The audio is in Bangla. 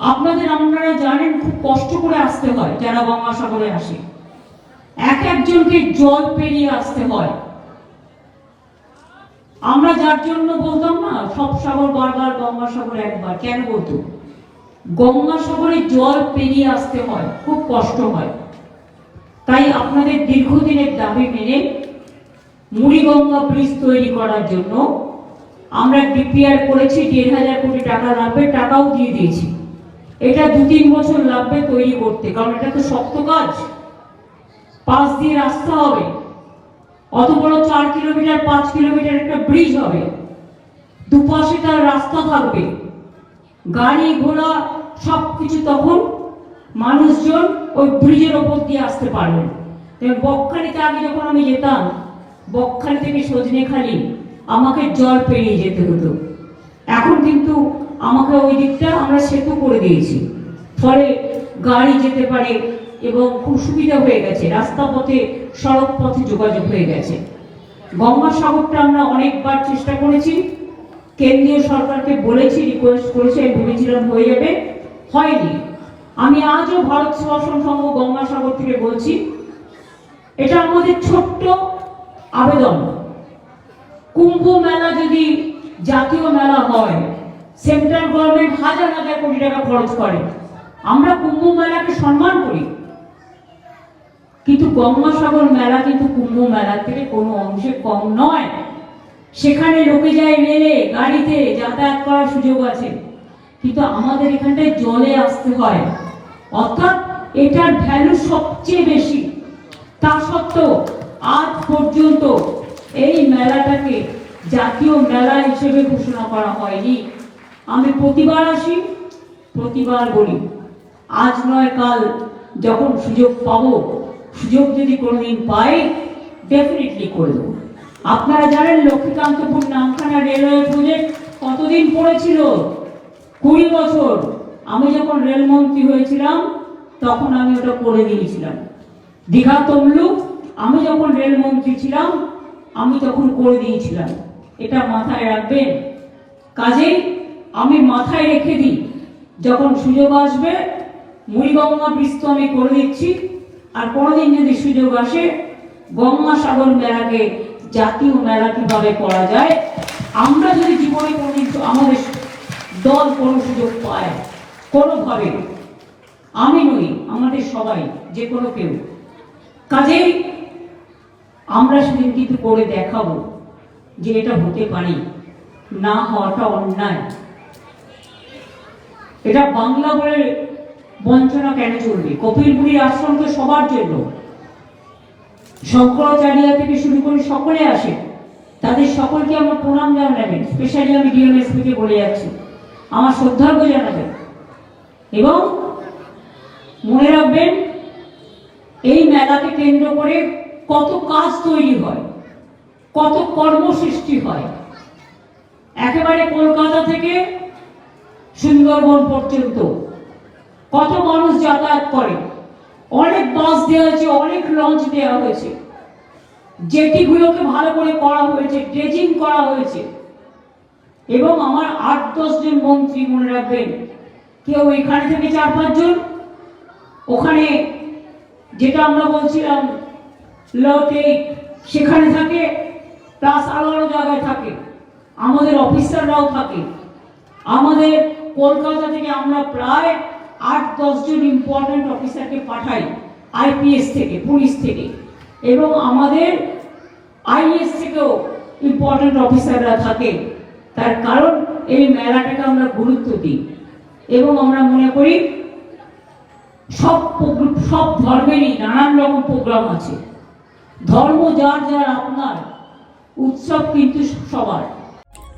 আপনাদের আপনারা জানেন খুব কষ্ট করে আসতে হয় যারা গঙ্গাসাগরে আসে। এক একজনকে জল পেরিয়ে আসতে হয়। আমরা যার জন্য বলতাম না, সব সাগর বারবার গঙ্গাসাগর একবার, কেন বলতো? গঙ্গাসাগরে জল পেরিয়ে আসতে হয়, খুব কষ্ট হয়। তাই আপনাদের দীর্ঘদিনের দাবি মেনে মুড়িগঙ্গা ব্রিজ তৈরি করার জন্য আমরা ডিপিআর করেছি, দেড় হাজার কোটি টাকা লাগবে টাকাও দিয়ে দিয়েছি। এটা দু তিন বছর লাগবে তৈরি করতে, কারণ এটা তো শক্ত কাজ। পাশ দিয়ে রাস্তা হবে। অত বড় চার কিলোমিটার, পাঁচ কিলোমিটার একটা ব্রিজ হবে। দুপাশে তার রাস্তা থাকবে। গাড়ি ঘোড়া সব কিছু তখন মানুষজন ওই ব্রিজের ওপর দিয়ে আসতে পারবেন বকখালিতে আগে যখন আমি যেতাম, বকখালি থেকে সজনেখালি, আমাকে জল পেরিয়ে যেতে হতো। এখন কিন্তু আমাকে ওই দিকটা আমরা সেতু করে দিয়েছি। ফলে গাড়ি যেতে পারে এবং খুব সুবিধা হয়ে গেছে। রাস্তা পথে, সড়ক পথে যোগাযোগ হয়ে গেছে। গঙ্গাসাগরটা আমরা অনেকবার চেষ্টা করেছি। কেন্দ্রীয় সরকারকে বলেছি রিকোয়েস্ট করেছি, আমি ভেবেছিলাম হয়ে যাবে। হয়নি। আমি আজও ভারত সেবাশ্রম সংঘ গঙ্গাসাগর থেকে বলছি, এটা আমাদের ছোট্ট আবেদন। কুম্ভ মেলা যদি জাতীয় মেলা হয় সেন্ট্রাল গভর্নমেন্ট হাজার হাজার কোটি টাকা খরচ করে। আমরা কুম্ভ মেলাকে সম্মান করি। কিন্তু গঙ্গাসাগর মেলা কিন্তু কুম্ভ মেলার থেকে কোনো অংশে কম নয়। সেখানে লোকে যায় রেলে, গাড়িতে যাতায়াত করার সুযোগ আছে। কিন্তু আমাদের এখানটায় জলে আসতে হয়। অর্থাৎ এটার ভ্যালু সবচেয়ে বেশি। তা সত্ত্বেও আজ পর্যন্ত এই মেলাটাকে জাতীয় মেলা হিসেবে ঘোষণা করা হয়নি। আমি প্রতিবার আসি, প্রতিবার বলি, আজ নয়, কাল যখন সুযোগ পাবো, সুযোগ যদি কোনোদিন পাই ডেফিনেটলি করে দেবো। আপনারা জানেন লক্ষ্মীকান্তপুর নামখানা রেলওয়ে প্রজেক্ট কতদিন পড়েছিল? কুড়ি বছর। আমি যখন রেলমন্ত্রী হয়েছিলাম, তখন আমি ওটা করে দিয়েছিলাম। দীঘা তমলুক, আমি যখন রেলমন্ত্রী ছিলাম, আমি তখন করে দিয়েছিলাম। এটা মাথায় রাখবেন। কাজেই আমি মাথায় রেখে দিই, যখন সুযোগ আসবে, মুড়িগঙ্গা তো আমি করে দিচ্ছি, আর কোনোদিন যদি সুযোগ আসে গঙ্গা সাগর মেলাকে, জাতীয় মেলা কীভাবে করা যায়, আমরা যদি জীবনে কোনোদিন আমাদের দল কোনো সুযোগ পায়, কোনোভাবে, আমি নই, আমাদের সবাই, যে কোনো কেউ। কাজেই আমরা সেদিন কিন্তু করে দেখাবো যে এটা হতে পারি, না হওয়াটা অন্যায়। এটা বাংলা বলে বঞ্চনা কেন চলবে কপিল মুনির আশ্রম তো সবার জন্য। শঙ্করাচার্য থেকে শুরু করে সকলে আসে। তাদের সকলকে আমার প্রণাম জানাবেন স্পেশালি আমি ডিএমএসপি কে বলে যাচ্ছি। আমার শ্রদ্ধার্ঘ জানাবেন। এবং মনে রাখবেন, এই মেলাকে কেন্দ্র করে কত কাজ তৈরি হয়, কত কর্মসৃষ্টি হয়। একেবারে কলকাতা থেকে সুন্দরবন পর্যন্ত। কত মানুষ যাতায়াত করে। অনেক বাস দেওয়া হয়েছে, অনেক লঞ্চ দেওয়া হয়েছে। জেটিগুলোকে ভালো করে করা হয়েছে, ড্রেজিং করা হয়েছে। এবং আমার আট দশ জন মন্ত্রী মনে রাখবেন, কেউ এখানে থেকে চার পাঁচজন ওখানে যেটা আমরা বলছিলাম, লটে সেখানে থাকে প্লাস আরও আরও জায়গায় থাকে। আমাদের অফিসাররাও থাকে। আমাদের কলকাতা থেকে আমরা প্রায় আট দশজন ইম্পর্টেন্ট অফিসারকে পাঠাই আইপিএস থেকে, পুলিশ থেকে। এবং আমাদের আইএস থেকেও ইম্পর্টেন্ট অফিসাররা থাকে। তার কারণ এই মেলাটাকে আমরা গুরুত্ব দিই। এবং আমরা মনে করি, সব সব ধর্মেরই নানান রকম প্রোগ্রাম আছে। ধর্ম যার যার আপনার, উৎসব কিন্তু সবার।